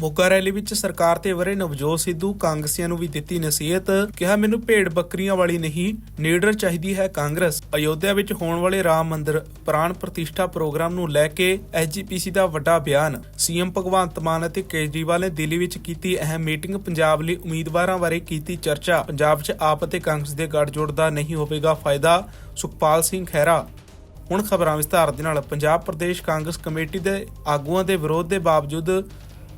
Moga rally ਵਿੱਚ ਸਰਕਾਰ ਤੇ ਵਰੇ ਨਵਜੋਤ ਸਿੱਧੂ ਕਾਂਗਰਸੀਆਂ ਨੂੰ ਵੀ ਦਿੱਤੀ ਨਸੀਹਤ, ਕਿਹਾ, ਮੈਨੂੰ ਭੇਡ ਬੱਕਰੀਆਂ ਵਾਲੀ ਨਹੀਂ, ਨੀਡਰ ਚਾਹੀਦੀ ਹੈ ਕਾਂਗਰਸ। ਅਯੋਧਿਆ ਵਿੱਚ ਹੋਣ ਵਾਲੇ ਰਾਮ ਮੰਦਿਰ ਪ੍ਰਾਣ ਪ੍ਰਤਿਸ਼ਠਾ ਪ੍ਰੋਗਰਾਮ ਨੂੰ ਲੈ ਕੇ ਐਸਜੀਪੀਸੀ ਦਾ ਵੱਡਾ ਬਿਆਨ। ਸੀਐਮ ਭਗਵੰਤ ਮਾਨ ਅਤੇ ਕੇਜਰੀਵਾਲ ਨੇ ਦਿੱਲੀ ਵਿੱਚ ਕੀਤੀ ਅਹਿਮ ਮੀਟਿੰਗ। ਪੰਜਾਬ ਲਈ ਉਮੀਦਵਾਰਾਂ ਬਾਰੇ ਕੀਤੀ ਚਰਚਾ। ਪੰਜਾਬ 'ਚ ਆਪ ਅਤੇ ਕਾਂਗਰਸ ਦੇ ਗੱਠਜੋੜ ਦਾ ਨਹੀਂ ਹੋਵੇਗਾ ਫਾਇਦਾ। ਸੁਖਪਾਲ ਸਿੰਘ ਖਹਿਰਾ। ਹੁਣ ਖਬਰਾਂ ਵਿਸਤਾਰ ਦੇ ਨਾਲ ਪੰਜਾਬ ਪ੍ਰਦੇਸ਼ ਕਾਂਗਰਸ ਕਮੇਟੀ ਦੇ ਆਗੂਆਂ ਦੇ ਵਿਰੋਧ ਦੇ ਬਾਵਜੂਦ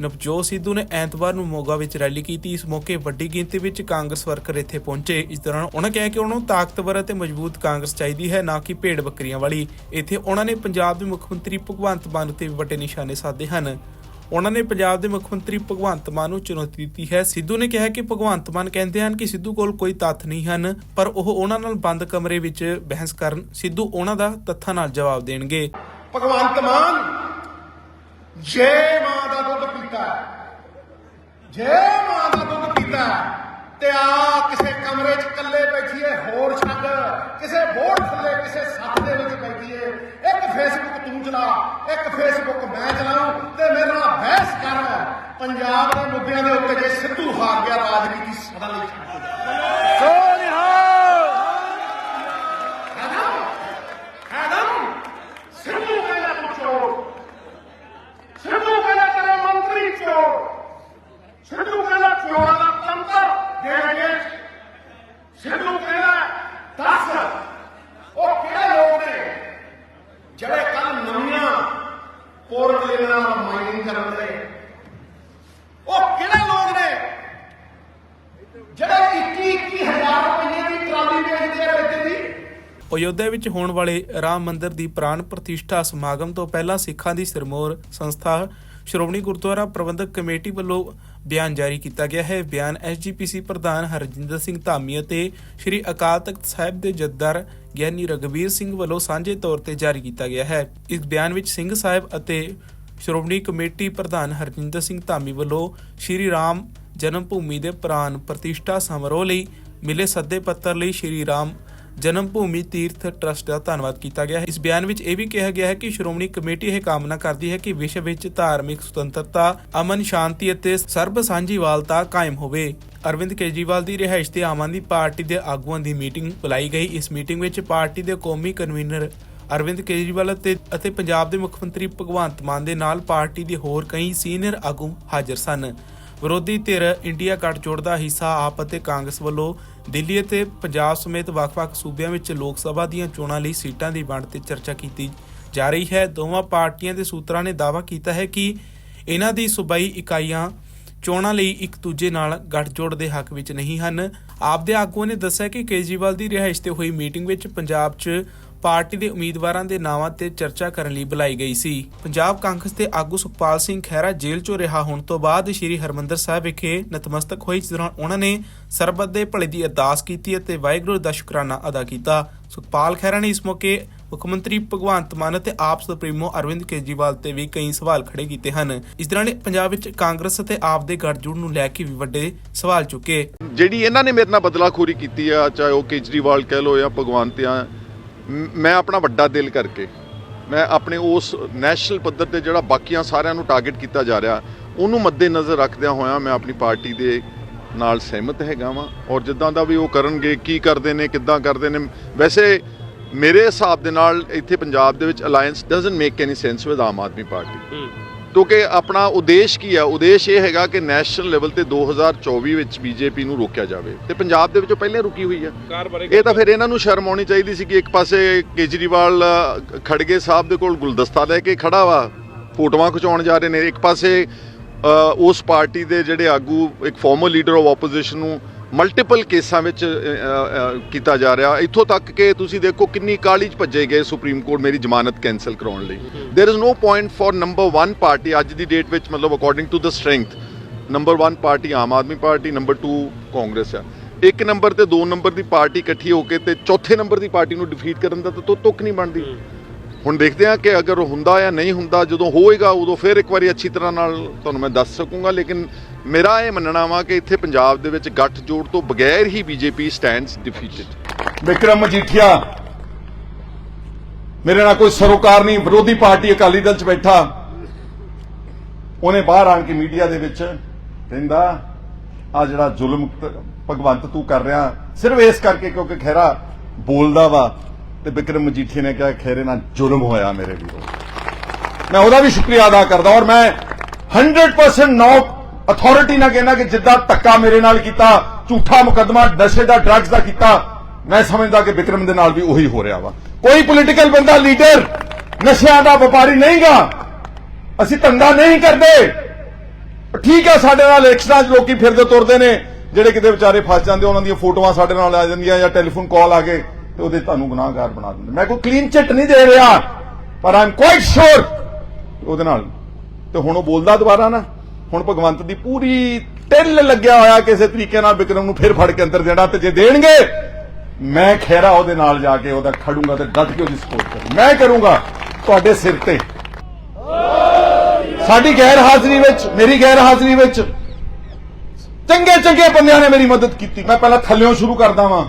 ਨਵਜੋਤ ਸਿੱਧੂ ਨੇ ਐਤਵਾਰ ਨੂੰ ਮੋਗਾ ਵਿੱਚ ਰੈਲੀ ਕੀਤੀ। ਇਸ ਮੌਕੇ ਵੱਡੀ ਗਿਣਤੀ ਵਿੱਚ ਕਾਂਗਰਸ ਵਰਕਰ ਇੱਥੇ ਪਹੁੰਚੇ। ਇਸ ਦੌਰਾਨ ਉਹਨਾਂ ਕਿਹਾ ਕਿ ਉਹਨਾਂ ਨੂੰ ਤਾਕਤਵਰ ਅਤੇ ਮਜ਼ਬੂਤ ਕਾਂਗਰਸ ਚਾਹੀਦੀ ਹੈ, ਨਾ ਕਿ ਭੇਡ ਬੱਕਰੀਆਂ ਵਾਲੀ। ਇੱਥੇ ਉਹਨਾਂ ਨੇ ਪੰਜਾਬ ਦੇ ਮੁੱਖ ਮੰਤਰੀ ਭਗਵੰਤ ਮਾਨ ਉੱਤੇ ਵੀ ਵੱਡੇ ਨਿਸ਼ਾਨੇ ਸਾਧੇ ਹਨ। ਉਹਨਾਂ ਨੇ ਪੰਜਾਬ ਦੇ ਮੁੱਖ ਮੰਤਰੀ ਭਗਵੰਤ ਮਾਨ ਨੂੰ ਚੁਣੌਤੀ ਦਿੱਤੀ ਹੈ। ਸਿੱਧੂ ਨੇ ਕਿਹਾ ਕਿ ਭਗਵੰਤ ਮਾਨ ਕਹਿੰਦੇ ਹਨ ਕਿ ਸਿੱਧੂ ਕੋਲ ਕੋਈ ਤੱਥ ਨਹੀਂ ਹਨ, ਪਰ ਉਹ ਉਹਨਾਂ ਨਾਲ ਬੰਦ ਕਮਰੇ ਵਿੱਚ ਬਹਿਸ ਕਰਨ, ਸਿੱਧੂ ਉਹਨਾਂ ਦਾ ਤੱਥਾਂ ਨਾਲ ਜਵਾਬ ਦੇਣਗੇ। ਭਗਵੰਤ ਮਾਨ, ਜੇ ਮਾਂ ਪੀਤਾ ਜੇ ਮਾਂ ਦਾ ਦੁੱਧ ਪੀਤਾ, ਤੇ ਆ ਕਿਸੇ ਕਮਰੇ 'ਚ ਇਕੱਲੇ ਬੈਠੀਏ, ਹੋਰ ਛੱਡ। ਕਿਸੇ ਬੋਰਡ ਥੱਲੇ, ਕਿਸੇ ਸੱਤ ਦੇ ਵਿੱਚ ਬੈਠੀਏ। ਇੱਕ ਫੇਸਬੁੱਕ ਤੂੰ ਚਲਾ, ਇੱਕ ਫੇਸਬੁੱਕ ਮੈਂ ਚਲਾਉਂ, ਤੇ ਮੇਰੇ ਨਾਲ ਬਹਿਸ ਕਰ। ਪੰਜਾਬ ਦੇ ਮੁੱਦਿਆਂ ਦੇ ਉੱਤੇ ਜੇ ਸਿੱਧੂ ਹਾਰ ਗਿਆ, ਰਾਜਨੀਤੀ ਸਦਾ ਲਈ ਛੱਡ ਦੇ ਹੈਦਮ ਸਿੱਧੂ ਕਹਿੰਦਾ ਤੂੰ ਚੋਰ ਸਿੱਧੂ ਕਹਿੰਦਾ ਤੇਰੇ ਮੰਤਰੀ ਚੋਰ ਸਿੱਧੂ ਕਹਿੰਦਾ ਚੋਰਾਂ ਦਾ ਤੰਤਰ ਦੇਣਗੇ ਸਿੱਧੂ ਕਹਿੰਦਾ ਦੱਸ ਉਹ ਕਿਹੜੇ ਲੋਕ ਨੇ ਜਿਹੜੇ ਕੱਲ ਨਵੀਆਂ ਪੋਰਟਲੇਨਾਂ ਮਾਈਨਿੰਗ ਕਰਨ ਦੇ ਉਹ ਕਿਹੜੇ ਲੋਕ ਨੇ? ਜਿਹੜੇ 21 21000 ਰੁਪਏ ਦੀ ਟਰਾਲੀ ਵੇਚਦੇ ਆ ਵਿੱਚ ਦੀ। ਅਯੋਧਿਆ ਵਿੱਚ ਹੋਣ ਵਾਲੇ ਰਾਮ ਮੰਦਿਰ ਦੀ ਪ੍ਰਾਣ ਪ੍ਰਤਿਸ਼ਠਾ ਸਮਾਗਮ ਤੋਂ ਪਹਿਲਾਂ ਸਿੱਖਾਂ ਦੀ ਸਿਰਮੌਰ ਸੰਸਥਾ ਸ਼੍ਰੋਮਣੀ ਗੁਰਦੁਆਰਾ ਪ੍ਰਬੰਧਕ ਕਮੇਟੀ ਵੱਲੋਂ ਬਿਆਨ ਜਾਰੀ ਕੀਤਾ ਗਿਆ ਹੈ। ਬਿਆਨ ਐਸਜੀਪੀਸੀ ਪ੍ਰਧਾਨ ਹਰਜਿੰਦਰ ਸਿੰਘ ਧਾਮੀ ਅਤੇ ਸ੍ਰੀ ਅਕਾਲ ਤਖਤ ਸਾਹਿਬ ਦੇ ਜੱਦਰ ਗਿਆਨੀ ਰਗਵੀਰ ਸਿੰਘ ਵੱਲੋਂ ਸਾਂਝੇ ਤੌਰ ਤੇ ਜਾਰੀ ਕੀਤਾ ਗਿਆ ਹੈ। ਇਸ ਬਿਆਨ ਵਿੱਚ ਸਿੰਘ ਸਾਹਿਬ ਅਤੇ ਸ਼੍ਰੋਮਣੀ ਕਮੇਟੀ ਪ੍ਰਧਾਨ ਹਰਜਿੰਦਰ ਸਿੰਘ ਧਾਮੀ ਵੱਲੋਂ ਸ਼੍ਰੀ ਰਾਮ ਜਨਮ ਭੂਮੀ ਦੇ ਪ੍ਰਾਨ ਪ੍ਰਤਿਸ਼ਠਾ ਸਮਾਰੋਹ ਲਈ ਮਿਲੇ ਸੱਦੇ ਪੱਤਰ ਲਈ ਸ਼੍ਰੀ ਰਾਮ ਜਨਮ ਭੂਮੀ ਤੀਰਥ ਟਰਸਟ ਦਾ ਧੰਨਵਾਦ ਕੀਤਾ ਗਿਆ ਹੈ। ਇਸ ਬਿਆਨ ਵਿੱਚ ਇਹ ਵੀ ਕਿਹਾ ਗਿਆ ਹੈ ਕਿ ਸ਼੍ਰੋਮਣੀ ਕਮੇਟੀ ਇਹ ਕਾਮਨਾ ਕਰਦੀ ਹੈ ਕਿ ਵਿਸ਼ਵ ਵਿੱਚ ਧਾਰਮਿਕ ਸੁਤੰਤਰਤਾ, ਅਮਨ ਸ਼ਾਂਤੀ ਅਤੇ ਸਰਬ ਸਾਂਝੀਵਾਲਤਾ ਕਾਇਮ ਹੋਵੇ। ਅਰਵਿੰਦ ਕੇਜਰੀਵਾਲ ਦੀ ਰਿਹਾਇਸ਼ ਤੇ ਆਮ ਆਦਮੀ ਪਾਰਟੀ ਦੇ ਆਗੂਆਂ ਦੀ ਮੀਟਿੰਗ ਬੁਲਾਈ ਗਈ। ਇਸ ਮੀਟਿੰਗ ਵਿੱਚ ਪਾਰਟੀ ਦੇ ਕੌਮੀ ਕਨਵੀਨਰ ਅਰਵਿੰਦ ਕੇਜਰੀਵਾਲ ਅਤੇ ਅਤੇ ਪੰਜਾਬ ਦੇ ਮੁੱਖ ਮੰਤਰੀ ਭਗਵੰਤ ਮਾਨ ਦੇ ਨਾਲ ਪਾਰਟੀ ਦੇ ਹੋਰ ਕਈ ਸੀਨੀਅਰ ਆਗੂ ਹਾਜ਼ਰ ਸਨ। ਵਿਰੋਧੀ ਧਿਰ ਇੰਡੀਆ ਗੱਠਜੋੜ ਦਾ ਹਿੱਸਾ ਆਪ ਅਤੇ ਕਾਂਗਰਸ ਵੱਲੋਂ ਦਿੱਲੀ ਅਤੇ ਪੰਜਾਬ ਸਮੇਤ ਵੱਖ-ਵੱਖ ਸੂਬਿਆਂ ਵਿੱਚ ਲੋਕ ਸਭਾ ਦੀਆਂ ਚੋਣਾਂ ਲਈ ਸੀਟਾਂ ਦੀ ਵੰਡ ਤੇ ਚਰਚਾ ਕੀਤੀ ਜਾ ਰਹੀ ਹੈ। ਦੋਵਾਂ ਪਾਰਟੀਆਂ ਦੇ ਸੂਤਰਾਂ ਨੇ ਦਾਅਵਾ ਕੀਤਾ ਹੈ ਕਿ ਇਹਨਾਂ ਦੀ ਸੂਬਾਈ ਇਕਾਈਆਂ ਚੋਣਾਂ ਲਈ ਇੱਕ ਦੂਜੇ ਨਾਲ ਗੱਠਜੋੜ ਦੇ ਹੱਕ ਵਿੱਚ ਨਹੀਂ ਹਨ। ਆਪ ਦੇ ਆਗੂਆਂ ਨੇ ਦੱਸਿਆ ਕਿ ਕੇਜਰੀਵਾਲ ਦੀ ਰਿਹਾਇਸ਼ ਤੇ ਹੋਈ ਮੀਟਿੰਗ ਵਿੱਚ ਪੰਜਾਬ 'ਚ ਪਾਰਟੀ ਦੇ ਉਮੀਦਵਾਰਾਂ ਦੇ ਨਾਵਾਂ ਤੇ ਚਰਚਾ ਕਰਨ ਲਈ ਬੁਲਾਈ ਗਈ ਸੀ। ਪੰਜਾਬ ਕਾਂਗਰਸ ਦੇ ਆਗੂ ਸੁਖਪਾਲ ਸਿੰਘ ਖਹਿਰਾ ਜੇਲ੍ਹ 'ਚੋਂ ਰਿਹਾ ਹੋਣ ਤੋਂ ਬਾਅਦ ਸ੍ਰੀ ਹਰਮੰਦਰ ਸਾਹਿਬ ਵਿਖੇ ਨਤਮਸਤਕ ਹੋਏ। ਇਸ ਦੌਰਾਨ ਉਹਨਾਂ ਨੇ ਸਰਬੱਤ ਦੇ ਭਲੇ ਦੀ ਅਰਦਾਸ ਕੀਤੀ ਅਤੇ ਵਾਹਿਗੁਰੂ ਦਾ ਸ਼ੁਕਰਾਨਾ ਅਦਾ ਕੀਤਾ। ਸੁਖਪਾਲ ਖਹਿਰਾ ਨੇ ਇਸ ਮੌਕੇ ਮੁੱਖ ਮੰਤਰੀ ਭਗਵੰਤ ਮਾਨ ਅਤੇ ਆਪ ਸੁਪਰੀਮੋ ਅਰਵਿੰਦ ਕੇਜਰੀਵਾਲ ਤੇ ਵੀ ਕਈ ਸਵਾਲ ਖੜੇ ਕੀਤੇ ਹਨ। ਇਸ ਦੌਰਾਨ ਪੰਜਾਬ ਵਿੱਚ ਕਾਂਗਰਸ ਅਤੇ ਆਪ ਦੇ ਗੱਠਜੋੜ ਨੂੰ ਲੈ ਕੇ ਵੀ ਵੱਡੇ ਸਵਾਲ ਚੁੱਕੇ। ਜਿਹੜੀ ਇਹਨਾਂ ਨੇ ਮੇਰੇ ਨਾਲ ਬਦਲਾਖੋਰੀ ਕੀਤੀ ਆ, ਚਾਹੇ ਉਹ ਕੇਜਰੀਵਾਲ ਕਹਿ ਲੋ ਜਾਂ ਭਗਵੰਤ ਆ ਮ- ਮੈਂ ਆਪਣਾ ਵੱਡਾ ਦਿਲ ਕਰਕੇ, ਮੈਂ ਆਪਣੇ ਉਸ ਨੈਸ਼ਨਲ ਪੱਧਰ ਤੇ ਜਿਹੜਾ ਬਾਕੀਆਂ ਸਾਰਿਆਂ ਨੂੰ ਟਾਰਗੇਟ ਕੀਤਾ ਜਾ ਰਿਹਾ, ਉਹਨੂੰ ਮੱਦੇਨਜ਼ਰ ਰੱਖਦਿਆਂ ਹੋਇਆਂ ਮੈਂ ਆਪਣੀ ਪਾਰਟੀ ਦੇ ਨਾਲ ਸਹਿਮਤ ਹੈਗਾ ਵਾਂ। ਔਰ ਜਿੱਦਾਂ ਦਾ ਵੀ ਉਹ ਕਰਨਗੇ, ਕੀ ਕਰਦੇ ਨੇ, ਕਿੱਦਾਂ ਕਰਦੇ ਨੇ, ਵੈਸੇ ਮੇਰੇ ਹਿਸਾਬ ਦੇ ਨਾਲ ਇੱਥੇ ਪੰਜਾਬ ਦੇ ਵਿੱਚ alliance doesn't make any sense with Aam Aadmi party. ਕਿਉਂਕਿ ਆਪਣਾ ਉਦੇਸ਼ ਕੀ ਹੈ ਉਦੇਸ਼ ਇਹ ਹੈਗਾ ਕਿ ਨੈਸ਼ਨਲ ਲੈਵਲ ਤੇ 2024 ਵਿੱਚ ਬੀਜੇਪੀ ਨੂੰ ਰੋਕਿਆ ਜਾਵੇ। ਤੇ ਪੰਜਾਬ ਦੇ ਵਿੱਚੋਂ ਪਹਿਲੇ ਰੁਕੀ ਹੋਈ ਹੈ ਇਹ ਤਾਂ ਫਿਰ ਇਹਨਾਂ ਨੂੰ ਸ਼ਰਮ ਆਉਣੀ ਚਾਹੀਦੀ ਸੀ ਕਿ ਇੱਕ ਪਾਸੇ ਕੇਜਰੀਵਾਲ ਖੜਗੇ ਸਾਹਿਬ ਦੇ ਕੋਲ ਗੁਲਦਸਤਾ ਲੈ ਕੇ ਖੜਾ ਵਾ ਫੋਟੋਆਂ ਖਿਚਾਉਣ ਜਾ ਰਹੇ ਨੇ। ਇੱਕ ਪਾਸੇ ਉਸ ਪਾਰਟੀ ਦੇ ਜਿਹੜੇ ਆਗੂ ਇੱਕ ਫਾਰਮਰ ਲੀਡਰ ਆਫ ਆਪੋਜੀਸ਼ਨ ਨੂੰ ਮਲਟੀਪਲ ਕੇਸਾਂ ਵਿੱਚ ਕੀਤਾ ਜਾ ਰਿਹਾ। ਇੱਥੋਂ ਤੱਕ ਕਿ ਤੁਸੀਂ ਦੇਖੋ ਕਿੰਨੀ ਕਾਲੀ ਚ ਭੱਜੇ ਗਏ ਸੁਪਰੀਮ ਕੋਰਟ ਮੇਰੀ ਜ਼ਮਾਨਤ ਕੈਨਸਲ ਕਰਾਉਣ ਲਈ। There is no point for number 1 party ਅੱਜ ਦੀ ਡੇਟ ਵਿੱਚ, ਮਤਲਬ according to the strength number 1 party Aam Aadmi party number 2 Congress ਆ। ਇੱਕ ਨੰਬਰ ਤੇ ਦੋ ਨੰਬਰ ਦੀ ਪਾਰਟੀ ਇਕੱਠੀ ਹੋ ਕੇ ਤੇ ਚੌਥੇ ਨੰਬਰ ਦੀ ਪਾਰਟੀ ਨੂੰ ਡਿਫੀਟ ਕਰਨ ਦਾ ਤਾਂ, ਤੁੱਕ ਨਹੀਂ ਬਣਦੀ। ਹੁਣ ਦੇਖਦੇ ਹਾਂ ਕਿ ਅਗਰ ਹੁੰਦਾ ਜਾਂ ਨਹੀਂ ਹੁੰਦਾ, ਜਦੋਂ ਹੋਏਗਾ ਉਦੋਂ ਫਿਰ ਇੱਕ ਵਾਰੀ ਅੱਛੀ ਤਰ੍ਹਾਂ ਨਾਲ ਤੁਹਾਨੂੰ ਮੈਂ ਦੱਸ ਸਕੂੰਗਾ, ਲੇਕਿਨ ਮੇਰਾ ਇਹ ਮੰਨਣਾ ਵਾ ਕਿ ਇੱਥੇ ਪੰਜਾਬ ਦੇ ਵਿੱਚ ਗੱਠਜੋੜ ਤੋਂ ਬਗੈਰ ਹੀ BJP stands defeated Vikram Majithia, ਮੇਰੇ ਨਾਲ ਕੋਈ ਸਰੋਕਾਰ ਨਹੀਂ, ਵਿਰੋਧੀ ਪਾਰਟੀ ਅਕਾਲੀ ਦਲ ਚ ਬੈਠਾ। ਉਹਨੇ ਬਾਹਰ ਆਣ ਕੇ ਮੀਡੀਆ ਦੇ ਵਿੱਚ ਕਹਿੰਦਾ, ਆ ਜਿਹੜਾ ਜ਼ੁਲਮ ਭਗਵੰਤ ਤੂੰ ਕਰ ਰਿਹਾ, ਸਿਰਫ ਇਸ ਕਰਕੇ ਕਿਉਂਕਿ ਖਹਿਰਾ ਬੋਲਦਾ ਵਾ। ਤੇ ਵਿਕਰਮ ਮਜੀਠੀ ਨੇ ਕਿਹਾ, ਖਹਿਰੇ ਨਾਲ ਜ਼ੁਲਮ ਹੋਇਆ ਮੇਰੇ ਵੀਰੋ। ਮੈਂ ਉਹਦਾ ਵੀ ਸ਼ੁਕਰੀਆ ਅਦਾ ਕਰਦਾ ਔਰ ਮੈਂ 100% ਨੋ ਅਥਾਰਟੀ ਨਾਲ ਕਹਿੰਦਾ ਕਿ ਜਿੱਦਾਂ ਧੱਕਾ ਮੇਰੇ ਨਾਲ ਕੀਤਾ, ਝੂਠਾ ਮੁਕੱਦਮਾ, ਨਸ਼ੇ ਦਾ ਡਰੱਗਸ ਦਾ ਕੀਤਾ, ਮੈਂ ਸਮਝਦਾ ਕਿ ਵਿਕਰਮ ਦੇ ਨਾਲ ਵੀ ਉਹੀ ਹੋ ਰਿਹਾ ਵਾ। ਕੋਈ ਪੋਲੀਟੀਕਲ ਬੰਦਾ ਲੀਡਰ ਨਸ਼ਿਆਂ ਦਾ ਵਪਾਰੀ ਨਹੀਂਗਾ। ਅਸੀਂ ਧੰਦਾ ਨਹੀਂ ਕਰਦੇ। ਠੀਕ ਹੈ ਸਾਡੇ ਨਾਲ ਇਲੈਕਸ਼ਨਾਂ 'ਚ ਲੋਕੀ ਫਿਰਦੇ, ਤੁਰਦੇ ਨੇ। ਜਿਹੜੇ ਕਿਤੇ ਵਿਚਾਰੇ ਫਸ ਜਾਂਦੇ, ਉਹਨਾਂ ਦੀਆਂ ਫੋਟੋਆਂ ਸਾਡੇ ਨਾਲ ਆ ਜਾਂਦੀਆਂ ਜਾਂ ਟੈਲੀਫੋਨ ਕਾਲ ਆ ਗਏ ਤੇ ਉਹਦੇ ਤੁਹਾਨੂੰ ਗੁਨਾਹਗਾਰ ਬਣਾ ਦਿੰਦੇ। ਮੈਂ ਕੋਈ ਕਲੀਨ ਚਿੱਟ ਨਹੀਂ ਦੇ ਰਿਹਾ, ਪਰ ਆਮ ਕੁਆਇਟ ਸ਼ੋਰ ਉਹਦੇ ਨਾਲ। ਤੇ ਹੁਣ ਉਹ ਬੋਲਦਾ ਦੁਬਾਰਾ ਨਾ। ਹੁਣ ਭਗਵੰਤ ਦੀ ਪੂਰੀ ਟਿੱਲ ਲੱਗਿਆ ਹੋਇਆ ਕਿਸੇ ਤਰੀਕੇ ਨਾਲ ਵਿਕਰਮ ਨੂੰ ਫਿਰ ਫੜ ਕੇ ਅੰਦਰ ਦੇਣਾ ਤੇ ਜੇ ਦੇਣਗੇ, ਮੈਂ ਖੈਰਾ ਉਹਦੇ ਨਾਲ ਜਾ ਕੇ ਉਹਦਾ ਖੜੂੰਗਾ ਤੇ ਡਟ ਕੇ ਉਹਦੀ ਸਪੋਰਟ ਕਰੂੰ। ਮੈਂ ਕਰੂੰਗਾ ਤੁਹਾਡੇ ਸਿਰ ਤੇ। ਸਾਡੀ ਗੈਰ ਹਾਜ਼ਰੀ ਵਿੱਚ, ਮੇਰੀ ਗੈਰ ਹਾਜ਼ਰੀ ਵਿੱਚ ਚੰਗੇ ਚੰਗੇ ਬੰਦਿਆਂ ਨੇ ਮੇਰੀ ਮਦਦ ਕੀਤੀ। ਮੈਂ ਪਹਿਲਾਂ ਥੱਲਿਓਂ ਸ਼ੁਰੂ ਕਰਦਾ ਵਾਂ।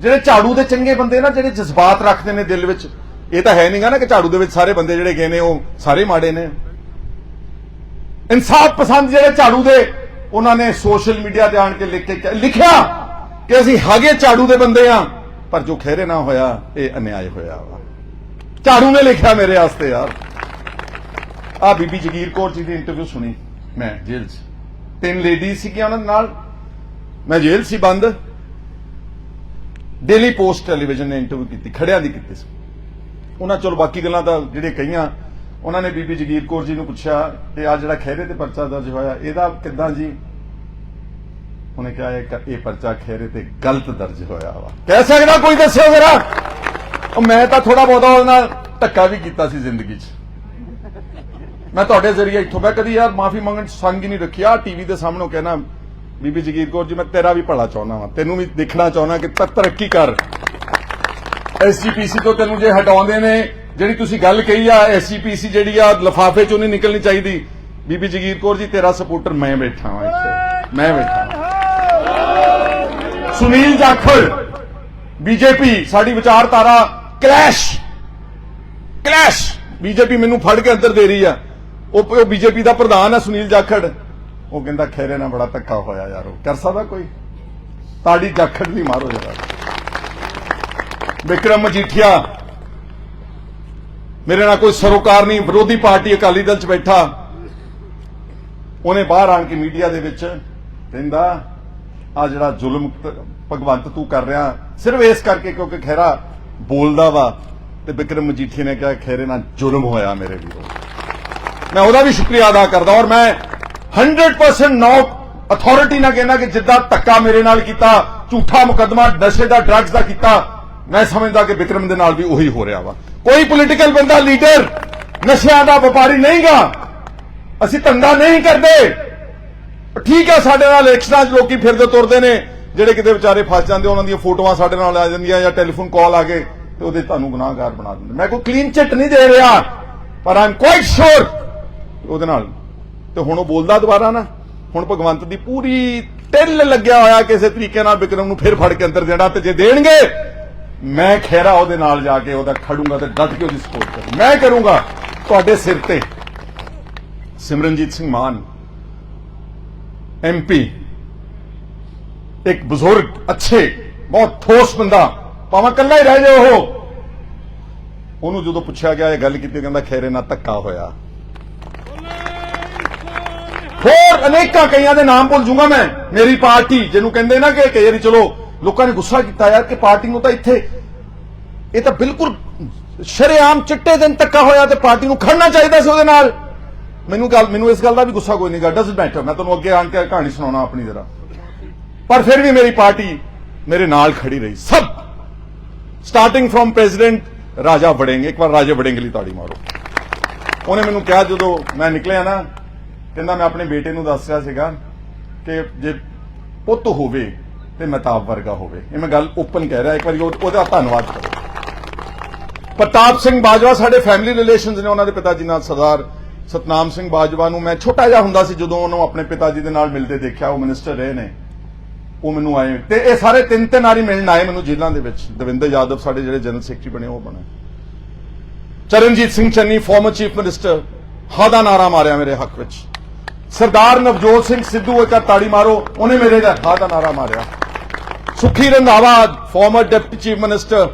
ਜਿਹੜੇ ਝਾੜੂ ਦੇ ਚੰਗੇ ਬੰਦੇ ਨਾ, ਜਿਹੜੇ ਜਜ਼ਬਾਤ ਰੱਖਦੇ ਨੇ ਦਿਲ ਵਿੱਚ, ਇਹ ਤਾਂ ਹੈ ਨਹੀਂਗਾ ਨਾ ਕਿ ਝਾੜੂ ਦੇ ਵਿੱਚ ਸਾਰੇ ਬੰਦੇ ਜਿਹੜੇ ਗਏ ਨੇ, ਉਹ ਸਾਰੇ ਮਾੜੇ ਨੇ। ਇਨਸਾਫ ਪਸੰਦ ਜਿਹੜੇ ਝਾੜੂ ਦੇ, ਉਹਨਾਂ ਨੇ ਸੋਸ਼ਲ ਮੀਡੀਆ ਤੇ ਆਣ ਕੇ ਲਿਖ ਕੇ ਲਿਖਿਆ ਕਿ ਅਸੀਂ ਹਾਗੇ ਝਾੜੂ ਦੇ ਬੰਦੇ ਆ ਪਰ ਜੋ ਖਹਿਰੇ ਨਾ ਹੋਇਆ, ਇਹ ਅਨਿਆਏ ਹੋਇਆ ਵਾ। ਝਾੜੂ ਨੇ ਲਿਖਿਆ ਮੇਰੇ ਵਾਸਤੇ ਯਾਰ। ਆ ਬੀਬੀ ਜਗੀਰ ਕੌਰ ਜੀ ਦੀ ਇੰਟਰਵਿਊ ਸੁਣੀ ਮੈਂ ਜੇਲ੍ਹ 'ਚ। ਤਿੰਨ ਲੇਡੀਜ਼ ਸੀਗੀਆਂ ਉਹਨਾਂ ਨਾਲ। ਮੈਂ ਜੇਲ੍ਹ ਸੀ, ਬੰਦ। ਡੇਲੀ ਪੋਸਟ ਟੈਲੀਵਿਜ਼ਨ ਨੇ ਇੰਟਰਵਿਊ ਕੀਤੀ, ਖੜਿਆਂ ਦੀ ਕੀਤੀ ਸੀ। ਉਹਨਾਂ ਚਲੋ ਬਾਕੀ ਗੱਲਾਂ ਤਾਂ ਜਿਹੜੇ ਕਹੀਆਂ ਉਹਨਾਂ ਨੇ ਬੀਬੀ ਜਗੀਰ ਕੌਰ ਜੀ ਨੂੰ ਪੁੱਛਿਆ ਕਿ ਆ ਜਿਹੜਾ ਖਹਿਰੇ ਤੇ ਪਰਚਾ ਦਰਜ ਹੋਇਆ, ਇਹਦਾ ਕਿੱਦਾਂ ਜੀ? ਉਹਨੇ ਕਿਹਾ, ਇਹ ਪਰਚਾ ਖਹਿਰੇ ਤੇ ਗਲਤ ਦਰਜ ਹੋਇਆ ਵਾ। ਕਹਿ ਸਕਦਾ ਕੋਈ ਦੱਸਿਓ ਜ਼ਰਾ? ਉਹ ਮੈਂ ਤਾਂ ਥੋੜਾ ਬਹੁਤਾ ਉਹਦੇ ਨਾਲ ਧੱਕਾ ਵੀ ਕੀਤਾ ਸੀ ਜ਼ਿੰਦਗੀ 'ਚ। ਮੈਂ ਤੁਹਾਡੇ ਜ਼ਰੀਏ ਇੱਥੋਂ ਮੈਂ ਕਦੀ ਯਾਰ ਮਾਫੀ ਮੰਗਣ 'ਚ ਸੰਗ ਹੀ ਨਹੀਂ ਰੱਖਿਆ ਟੀਵੀ ਦੇ ਸਾਹਮਣੇ ਕਹਿਣਾ ਬੀਬੀ ਜਗੀਰ ਕੌਰ ਜੀ, ਮੈਂ ਤੇਰਾ ਵੀ ਭਲਾ ਚਾਹੁੰਦਾ ਵਾਂ। ਤੈਨੂੰ ਵੀ ਦੇਖਣਾ ਚਾਹੁੰਦਾ ਕਿ ਤ- ਤਰੱਕੀ ਕਰ। ਐਸਜੀਪੀਸੀ ਤੋਂ ਤੈਨੂੰ ਜੇ ਹਟਾਉਂਦੇ ਨੇ ਜਿਹੜੀ ਤੁਸੀਂ ਗੱਲ ਕਹੀ ਆ ਐਸਜੀਪੀਸੀ ਜਿਹੜੀ ਆ, ਲਫਾਫੇ ਚੋਂ ਨਹੀਂ ਨਿਕਲਣੀ ਚਾਹੀਦੀ। ਬੀਬੀ ਜਗੀਰ ਕੌਰ ਜੀ, ਤੇਰਾ ਸਪੋਰਟਰ ਮੈਂ ਬੈਠਾ ਹਾਂ ਇੱਥੇ। ਮੈਂ ਬੈਠਾ ਸੁਨੀਲ ਜਾਖੜ, ਬੀਜੇਪੀ, ਸਾਡੀ ਵਿਚਾਰਧਾਰਾ, ਕਲੈਸ਼। ਕਲੈਸ਼। ਬੀਜੇਪੀ ਮੈਨੂੰ ਫੜ ਕੇ ਅੰਦਰ ਦੇ ਰਹੀ ਆ। ਉਹ ਉਹ ਬੀਜੇਪੀ ਦਾ ਪ੍ਰਧਾਨ ਹੈ ਸੁਨੀਲ ਜਾਖੜ। ਉਹ ਕਹਿੰਦਾ ਖੈਰੇ ਨਾਲ ਬੜਾ ਧੱਕਾ ਹੋਇਆ ਯਾਰ ਉਹ। ਕਰ ਸਕਦਾ ਕੋਈ? ਤਾੜੀ ਜਾਖੜ ਦੀ ਮਾਰੋ ਜਰਾ। ਵਿਕਰਮ ਮਜੀਠੀਆ ਮੇਰੇ ਨਾਲ ਕੋਈ ਸਰੋਕਾਰ ਨਹੀਂ, ਵਿਰੋਧੀ ਪਾਰਟੀ ਅਕਾਲੀ ਦਲ ਚ ਬੈਠਾ। ਉਹਨੇ ਬਾਹਰ ਆਣ ਕੇ ਮੀਡੀਆ ਦੇ ਵਿੱਚ ਕਹਿੰਦਾ ਆ ਜਿਹੜਾ ਜ਼ੁਲਮ ਭਗਵੰਤ ਤੂੰ ਕਰ ਰਿਹਾ, ਸਿਰਫ ਇਸ ਕਰਕੇ ਕਿਉਂਕਿ ਖਹਿਰਾ ਬੋਲਦਾ ਵਾ। ਤੇ ਵਿਕਰਮ ਮਜੀਠੀ ਨੇ ਕਿਹਾ, ਖਹਿਰੇ ਨਾਲ ਜ਼ੁਲਮ ਹੋਇਆ ਮੇਰੇ ਵੀਰੋ। ਮੈਂ ਉਹਦਾ ਵੀ ਸ਼ੁਕਰੀਆ ਅਦਾ ਕਰਦਾ ਔਰ ਮੈਂ 100% ਨੋ ਅਥਾਰਟੀ ਨਾਲ ਕਹਿੰਦਾ ਕਿ ਜਿੱਦਾਂ ਧੱਕਾ ਮੇਰੇ ਨਾਲ ਕੀਤਾ, ਝੂਠਾ ਮੁਕੱਦਮਾ, ਨਸ਼ੇ ਦਾ ਡਰੱਗਸ ਦਾ ਕੀਤਾ ਮੈਂ ਸਮਝਦਾ ਕਿ ਵਿਕਰਮ ਦੇ ਨਾਲ ਵੀ ਉਹੀ ਹੋ ਰਿਹਾ ਵਾ। ਕੋਈ ਪੋਲੀਟੀਕਲ ਬੰਦਾ ਲੀਡਰ ਨਸ਼ਿਆਂ ਦਾ ਵਪਾਰੀ ਨਹੀਂਗਾ। ਅਸੀਂ ਧੰਦਾ ਨਹੀਂ ਕਰਦੇ। ਠੀਕ ਹੈ, ਸਾਡੇ ਨਾਲ ਇਲੈਕਸ਼ਨਾਂ 'ਚ ਲੋਕੀ ਫਿਰਦੇ ਤੁਰਦੇ ਨੇ, ਜਿਹੜੇ ਕਿਤੇ ਵਿਚਾਰੇ ਫਸ ਜਾਂਦੇ, ਉਹਨਾਂ ਦੀਆਂ ਫੋਟੋਆਂ ਸਾਡੇ ਨਾਲ ਆ ਜਾਂਦੀਆਂ ਜਾਂ ਟੈਲੀਫੋਨ ਕਾਲ ਆ ਗਏ ਤੇ ਉਹਦੇ ਤੁਹਾਨੂੰ ਗੁਨਾਹਗਾਰ ਬਣਾ ਦਿੰਦੇ। ਮੈਂ ਕੋਈ ਕਲੀਨ ਚਿੱਟ ਨਹੀਂ ਦੇ ਰਿਹਾ, ਪਰ ਆਮ ਕੁਆਇਟ ਸ਼ੋਰ ਉਹਦੇ ਨਾਲ। ਤੇ ਹੁਣ ਉਹ ਬੋਲਦਾ ਦੁਬਾਰਾ ਨਾ, ਹੁਣ ਭਗਵੰਤ ਦੀ ਪੂਰੀ ਟਿੱਲ ਲੱਗਿਆ ਹੋਇਆ ਕਿਸੇ ਤਰੀਕੇ ਨਾਲ ਵਿਕਰਮ ਨੂੰ ਫਿਰ ਫੜ ਕੇ ਅੰਦਰ ਦੇਣਾ ਤੇ ਜੇ ਦੇਣਗੇ ਮੈਂ ਖੈਰਾ ਉਹਦੇ ਨਾਲ ਜਾ ਕੇ ਉਹਦਾ ਖੜੂੰਗਾ ਤੇ ਡਟ ਕੇ ਉਹਦੀ ਸਪੋਰਟ ਕਰੂੰ। ਮੈਂ ਕਰੂੰਗਾ ਤੁਹਾਡੇ ਸਿਰ ਤੇ। ਸਿਮਰਨਜੀਤ ਸਿੰਘ ਮਾਨ ਐਮਪੀ ਇੱਕ ਬਜ਼ੁਰਗ, ਅੱਛੇ, ਬਹੁਤ ਠੋਸ ਬੰਦਾ। ਭਾਵੇਂ ਕੱਲਾ ਹੀ ਰਹਿ ਜਾਏ ਉਹ। ਉਹਨੂੰ ਜਦੋਂ ਪੁੱਛਿਆ ਗਿਆ, ਇਹ ਗੱਲ ਕੀਤੀ ਕਹਿੰਦਾ ਖੈਰੇ ਨਾਲ ਧੱਕਾ ਹੋਇਆ। ਹੋਰ ਅਨੇਕਾਂ ਕਈਆਂ ਦੇ ਨਾਮ ਭੁੱਲ ਜੂੰਗਾ ਮੈਂ। ਮੇਰੀ ਪਾਰਟੀ, ਜਿਹਨੂੰ ਕਹਿੰਦੇ ਨਾ ਕਿ ਕਈ ਵਾਰੀ ਚਲੋ, ਲੋਕਾਂ ਨੇ ਗੁੱਸਾ ਕੀਤਾ ਯਾਰ ਕਿ ਪਾਰਟੀ ਨੂੰ ਤਾਂ ਇੱਥੇ ਇਹ ਤਾਂ ਬਿਲਕੁਲ ਸ਼ਰੇਆਮ ਚਿੱਟੇ ਦਿਨ ਧੱਕਾ ਹੋਇਆ ਤੇ ਪਾਰਟੀ ਨੂੰ ਖੜਨਾ ਚਾਹੀਦਾ ਸੀ ਉਹਦੇ ਨਾਲ। ਮੈਨੂੰ ਗੱਲ ਮੈਨੂੰ ਇਸ ਗੱਲ ਦਾ ਵੀ ਗੁੱਸਾ ਕੋਈ ਨਹੀਂ ਗਾ ਡਸਨਟ ਮੈਟਰ ਮੈਂ ਤੁਹਾਨੂੰ ਅੱਗੇ ਆਣ ਕੇ ਕਹਾਣੀ ਸੁਣਾਉਣਾ ਆਪਣੀ ਜਰਾ। ਪਰ ਫਿਰ ਵੀ ਮੇਰੀ ਪਾਰਟੀ ਮੇਰੇ ਨਾਲ ਖੜੀ ਰਹੀ। ਸਭ! Starting firm president Raja Warring. ਇੱਕ ਵਾਰ ਰਾਜਾ ਵੜਿੰਗ ਲਈ ਤਾੜੀ ਮਾਰੋ। ਉਹਨੇ ਮੈਨੂੰ ਕਿਹਾ ਜਦੋਂ ਮੈਂ ਨਿਕਲਿਆ ਨਾ, ਕਹਿੰਦਾ ਮੈਂ ਆਪਣੇ ਬੇਟੇ ਨੂੰ ਦੱਸ ਰਿਹਾ ਸੀਗਾ ਕਿ ਜੇ ਪੁੱਤ ਹੋਵੇ ਤੇ ਮਹਿਤਾਬ ਵਰਗਾ ਹੋਵੇ। ਇਹ ਮੈਂ ਗੱਲ ਓਪਨ ਕਹਿ ਰਿਹਾ, ਇੱਕ ਵਾਰੀ ਉਹਦਾ ਧੰਨਵਾਦ ਕਰੋ। ਪ੍ਰਤਾਪ ਸਿੰਘ ਬਾਜਵਾ ਸਾਡੇ ਫੈਮਿਲੀ ਰਿਲੇਸ਼ਨਸ ਨੇ ਉਹਨਾਂ ਦੇ ਪਿਤਾ ਜੀ ਨਾਲ ਸਰਦਾਰ ਸਤਨਾਮ ਸਿੰਘ ਬਾਜਵਾ ਨੂੰ ਮੈਂ ਛੋਟਾ ਜਿਹਾ ਹੁੰਦਾ ਸੀ ਜਦੋਂ ਉਹਨੂੰ ਆਪਣੇ ਪਿਤਾ ਜੀ ਦੇ ਨਾਲ ਮਿਲਦੇ ਦੇਖਿਆ, ਉਹ ਮਿਨਿਸਟਰ ਰਹੇ ਨੇ। ਉਹ ਮੈਨੂੰ ਆਏ। ਤੇ ਇਹ ਸਾਰੇ ਤਿੰਨ ਤਿੰਨ ਵਾਰੀ ਮਿਲਣ ਆਏ ਮੈਨੂੰ ਜੇਲ੍ਹਾਂ ਦੇ ਵਿੱਚ। ਦਵਿੰਦਰ ਯਾਦਵ ਸਾਡੇ ਜਿਹੜੇ ਜਨਰਲ ਸੈਕਟਰੀ ਬਣੇ, ਉਹ ਬਣੇ। Charanjit Singh Channi former chief minister ਹਾਂ ਦਾ ਨਾਰਾ ਮਾਰਿਆ ਮੇਰੇ ਹੱਕ ਵਿੱਚ। ਸਰਦਾਰ ਨਵਜੋਤ ਸਿੰਘ ਸਿੱਧੂ, ਇੱਕ ਵਾਰ ਤਾੜੀ ਮਾਰੋ, ਉਹਨੇ ਮੇਰੇ ਦਾ ਹਾਂ ਦਾ ਨਾਰਾ ਮਾਰਿਆ। Sukhi Randhawa former deputy chief minister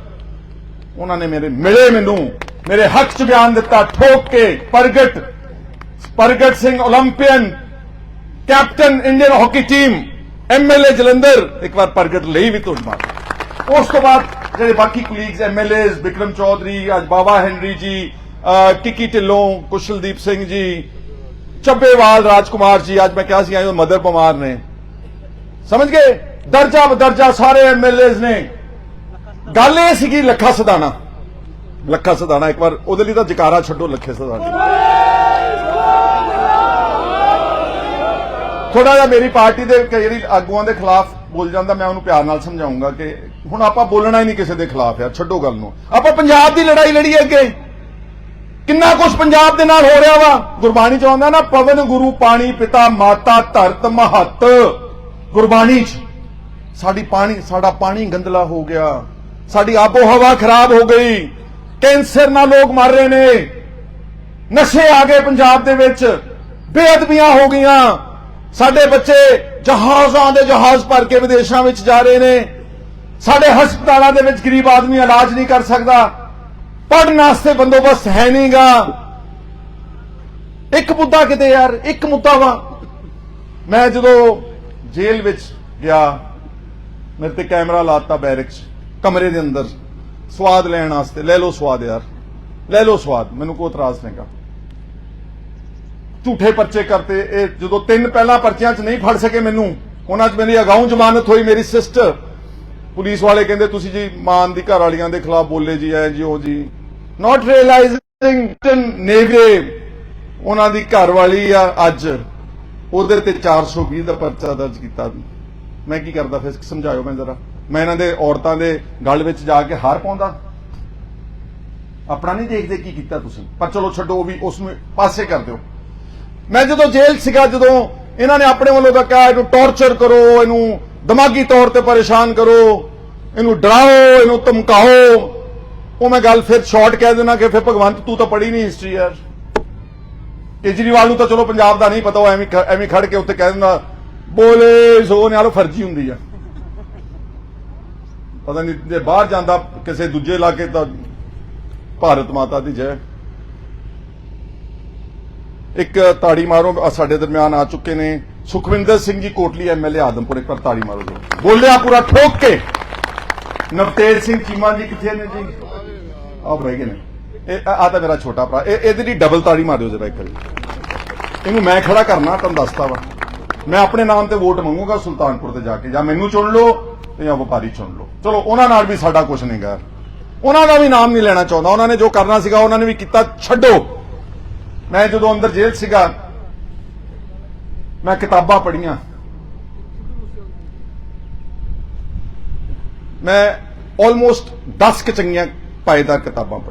ਉਹਨਾਂ ਨੇ ਮੇਰੇ ਮਿਲੇ ਮੈਨੂੰ, ਮੇਰੇ ਹੱਕ 'ਚ ਬਿਆਨ ਦਿੱਤਾ, ਠੋਕ ਕੇ Pargat Pargat Singh 올림픽ੀਅਨ captain Indian hockey team MLA Jalandhar, ਇੱਕ ਵਾਰ ਪ੍ਰਗਟ ਲਈ ਵੀ ਤੁਹਾਡੀ ਉਸ ਤੋਂ ਬਾਅਦ ਜਿਹੜੇ ਬਾਕੀ ਕੁਲੀਗਸ ਐਮਐਲਏਸ ਵਿਕਰਮ ਚੌਧਰੀ, ਅੱਜ ਬਾਬਾ ਹੈਨਰੀ ਜੀ ਟਿੱਕੀ ਢਿੱਲੋਂ, ਕੁਸ਼ਲਦੀਪ ਸਿੰਘ ਜੀ, ਚੱਬੇਵਾਲ ਰਾਜਕੁਮਾਰ ਜੀ, ਅੱਜ ਮੈਂ ਕਿਹਾ ਸੀ, ਆਏ ਮਦਰ ਬਿਮਾਰ ਨੇ। ਸਮਝ ਗਏ? ਦਰਜਾ ਬਦਰਜਾ ਸਾਰੇ ਐਮਐਲਏਸ ਨੇ। ਗੱਲ ਇਹ ਸੀਗੀ ਲੱਖਾ ਸਦਾਣਾ। ਲੱਖਾ ਸਦਾਣਾ, ਇੱਕ ਵਾਰ ਉਹਦੇ ਲਈ ਤਾਂ ਜਕਾਰਾ ਛੱਡੋ ਲੱਖੇ ਸਦਾਣਾ। ਥੋੜਾ ਜਿਹਾ ਮੇਰੀ ਪਾਰਟੀ ਦੇ ਜਿਹੜੀ ਆਗੂਆਂ ਦੇ ਖਿਲਾਫ ਬੋਲ ਜਾਂਦਾ, ਮੈਂ ਉਹਨੂੰ ਪਿਆਰ ਨਾਲ ਸਮਝਾਉਂਗਾ ਕਿ ਹੁਣ ਆਪਾਂ ਬੋਲਣਾ ਹੀ ਨਹੀਂ ਕਿਸੇ ਦੇ ਖਿਲਾਫ ਯਾਰ, ਛੱਡੋ ਗੱਲ ਨੂੰ। ਆਪਾਂ ਪੰਜਾਬ ਦੀ ਲੜਾਈ ਲੜੀ ਅੱਗੇ। ਕਿੰਨਾ ਕੁਝ ਪੰਜਾਬ ਦੇ ਨਾਲ ਹੋ ਰਿਹਾ ਵਾ। ਗੁਰਬਾਣੀ ਚ ਆਉਂਦਾ ਨਾ, ਪਵਨ ਗੁਰੂ ਪਾਣੀ ਪਿਤਾ ਮਾਤਾ ਧਰਤ ਮਹੱਤ। ਗੁਰਬਾਣੀ ਚ ਸਾਡੀ ਪਾਣੀ, ਸਾਡਾ ਪਾਣੀ ਗੰਦਲਾ ਹੋ ਗਿਆ। ਸਾਡੀ ਆਬੋ ਹਵਾ ਖਰਾਬ ਹੋ ਗਈ। ਕੈਂਸਰ ਨਾਲ ਲੋਕ ਮਰ ਰਹੇ ਨੇ। ਨਸ਼ੇ ਆ ਗਏ ਪੰਜਾਬ ਦੇ ਵਿੱਚ। ਬੇਅਦਬੀਆਂ ਹੋ ਗਈਆਂ। ਸਾਡੇ ਬੱਚੇ ਜਹਾਜ਼ਾਂ ਦੇ ਜਹਾਜ਼ ਭਰ ਕੇ ਵਿਦੇਸ਼ਾਂ ਵਿੱਚ ਜਾ ਰਹੇ ਨੇ। ਸਾਡੇ ਹਸਪਤਾਲਾਂ ਦੇ ਵਿੱਚ ਗਰੀਬ ਆਦਮੀ ਇਲਾਜ ਨਹੀਂ ਕਰ ਸਕਦਾ। ਪੜਨ ਵਾਸਤੇ ਬੰਦੋਬਸਤ ਹੈ ਨਹੀਂਗਾ। ਇੱਕ ਮੁੱਦਾ ਕਿਤੇ ਯਾਰ, ਇੱਕ ਮੁੱਦਾ ਵਾ। ਮੈਂ ਜਦੋਂ ਜੇਲ੍ਹ ਵਿੱਚ ਗਿਆ, ਮੇਰੇ ਤੇ ਕੈਮਰਾ ਲਾਤਾ ਬੈਰਕ 'ਚ ਕਮਰੇ ਦੇ ਅੰਦਰ ਸਵਾਦ ਲੈਣ ਵਾਸਤੇ, ਲੈ ਲਓ ਸਵਾਦ ਯਾਰ, ਲੈ ਲਓ ਸਵਾਦ, ਮੈਨੂੰ ਕੋਈ ਇਤਰਾਜ਼ ਨਹੀਂਗਾ ਝੂਠੇ ਪਰਚੇ ਕਰਤੇ, ਇਹ ਜਦੋਂ ਤਿੰਨ ਪਹਿਲਾਂ ਪਰਚਿਆਂ 'ਚ ਨਹੀਂ ਫੜ ਸਕੇ ਮੈਨੂੰ, ਉਹਨਾਂ 'ਚ ਮੇਰੀ ਅਗਾਊਂ ਜ਼ਮਾਨਤ ਹੋਈ, ਮੇਰੀ ਸਿਸਟਰ। ਪੁਲਿਸ ਵਾਲੇ ਕਹਿੰਦੇ, ਤੁਸੀਂ ਜੀ ਮਾਨ ਦੀ ਘਰ ਵਾਲੀਆਂ ਦੇ ਖਿਲਾਫ ਬੋਲੇ ਜੀ ਐ ਜੀ, ਉਹ ਜੀ। ਨਾਟ ਰੀਅਲਾਈਜ਼ਿੰਗ ਨੇਗਰੇ ਉਹਨਾਂ ਦੀ ਘਰ ਵਾਲੀ ਆ ਅੱਜ, ਉਹਦੇ ਤੇ 420 ਦਾ ਪਰਚਾ ਦਰਜ ਕੀਤਾ। ਮੈਂ ਕੀ ਕਰਦਾ, ਫਿਰ ਸਮਝਾਇਓ ਮੈਂ ਜ਼ਰਾ। ਮੈਂ ਇਹਨਾਂ ਦੇ ਔਰਤਾਂ ਦੇ ਗਲ ਵਿੱਚ ਜਾ ਕੇ ਹਾਰ ਪਾਉਂਦਾ। ਆਪਣਾ ਨਹੀਂ ਦੇਖਦੇ ਕੀ ਕੀਤਾ ਤੁਸੀਂ। ਪਰ ਚਲੋ ਛੱਡੋ, ਉਹ ਵੀ ਉਸ ਨੂੰ ਪਾਸੇ ਕਰ ਦਿਓ। ਮੈਂ ਜਦੋਂ ਜੇਲ੍ਹ ਸੀਗਾ, ਜਦੋਂ ਇਹਨਾਂ ਨੇ ਆਪਣੇ ਵੱਲੋਂ ਤਾਂ ਕਿਹਾ, ਇਹਨੂੰ ਟੌਰਚਰ ਕਰੋ, ਇਹਨੂੰ ਦਿਮਾਗੀ ਤੌਰ ਤੇ ਪਰੇਸ਼ਾਨ ਕਰੋ, ਇਹਨੂੰ ਡਰਾਓ, ਇਹਨੂੰ ਧਮਕਾਓ। ਉਹ ਮੈਂ ਗੱਲ ਫਿਰ ਸ਼ਾਰਟ ਕਹਿ ਦੇਣਾ ਕਿ ਫਿਰ ਭਗਵੰਤ, ਤੂੰ ਤਾਂ ਪੜ੍ਹੀ ਨਹੀਂ ਹਿਸਟਰੀ ਯਾਰ। ਕੇਜਰੀਵਾਲ ਨੂੰ ਤਾਂ ਚਲੋ ਪੰਜਾਬ ਦਾ ਨਹੀਂ ਪਤਾ, ਉਹ ਐਵੇਂ ਐਵੇਂ ਖੜ ਕੇ ਉੱਤੇ ਕਹਿ ਦਿੰਦਾ, ਬੋਲੇ, ਸੋ ਨਾਲ ਫਰਜ਼ੀ ਹੁੰਦੀ ਆ। ਪਤਾ ਨਹੀਂ, ਜੇ ਬਾਹਰ ਜਾਂਦਾ ਕਿਸੇ ਦੂਜੇ ਇਲਾਕੇ ਤਾਂ ਭਾਰਤ ਮਾਤਾ ਦੀ ਜੈ। ਇੱਕ ਤਾੜੀ ਮਾਰੋ ਸਾਡੇ ਦਰਮਿਆਨ ਆ ਚੁੱਕੇ ਨੇ। ਸੁਖਵਿੰਦਰ ਸਿੰਘ ਜੀ ਕੋਟਲੀ ਐਮਐਲਏ ਆਦਮਪੁਰ ਇੱਕ ਵਾਰ ਤਾੜੀ ਮਾਰੋ ਜੀ ਬੋਲਿਆ ਪੂਰਾ ਠੋਕ ਕੇ। ਨਵਤੇਜ ਸਿੰਘ ਚੀਮਾ ਜੀ ਕਿੱਥੇ ਨੇ ਜੀ? ਆਹ ਬਹਿ ਗਏ ਨੇ। ਇਹ ਆ ਤਾਂ ਮੇਰਾ ਛੋਟਾ ਭਰਾ। ਇਹ, ਇਹਦੇ ਲਈ ਡਬਲ ਤਾੜੀ ਮਾਰਿਓ ਜਰਾ ਇੱਕ ਵਾਰੀ। ਇਹਨੂੰ ਮੈਂ ਖੜਾ ਕਰਨਾ, ਤੁਹਾਨੂੰ ਦੱਸਦਾ ਵਾ। ਮੈਂ ਆਪਣੇ ਨਾਮ ਤੇ ਵੋਟ ਮੰਗੂਗਾ ਸੁਲਤਾਨਪੁਰ ਤੇ ਜਾ ਕੇ। ਜਾਂ ਮੈਨੂੰ ਚੁਣ ਲਓ ਤੇ ਜਾਂ ਵਪਾਰੀ ਚੁਣ ਲਓ। ਚਲੋ, ਉਹਨਾਂ ਨਾਲ ਵੀ ਸਾਡਾ ਕੁਝ ਨਹੀਂ ਗਾ। ਉਹਨਾਂ ਦਾ ਵੀ ਨਾਮ ਨਹੀਂ ਲੈਣਾ ਚਾਹੁੰਦਾ। ਉਹਨਾਂ ਨੇ ਜੋ ਕਰਨਾ ਸੀਗਾ, ਉਹਨਾਂ ਨੇ ਵੀ ਕੀਤਾ। ਛੱਡੋ। ਮੈਂ ਜਦੋਂ ਅੰਦਰ ਜੇਲ੍ਹ ਸੀਗਾ, ਮੈਂ ਕਿਤਾਬਾਂ ਪੜ੍ਹੀਆਂ। ਮੈਂ ਆਲਮੋਸਟ 10 ਕੁ ਚੰਗੀਆਂ ਪਾਇਦਾਰ ਕਿਤਾਬਾਂ ਪੜ੍ਹੀਆਂ।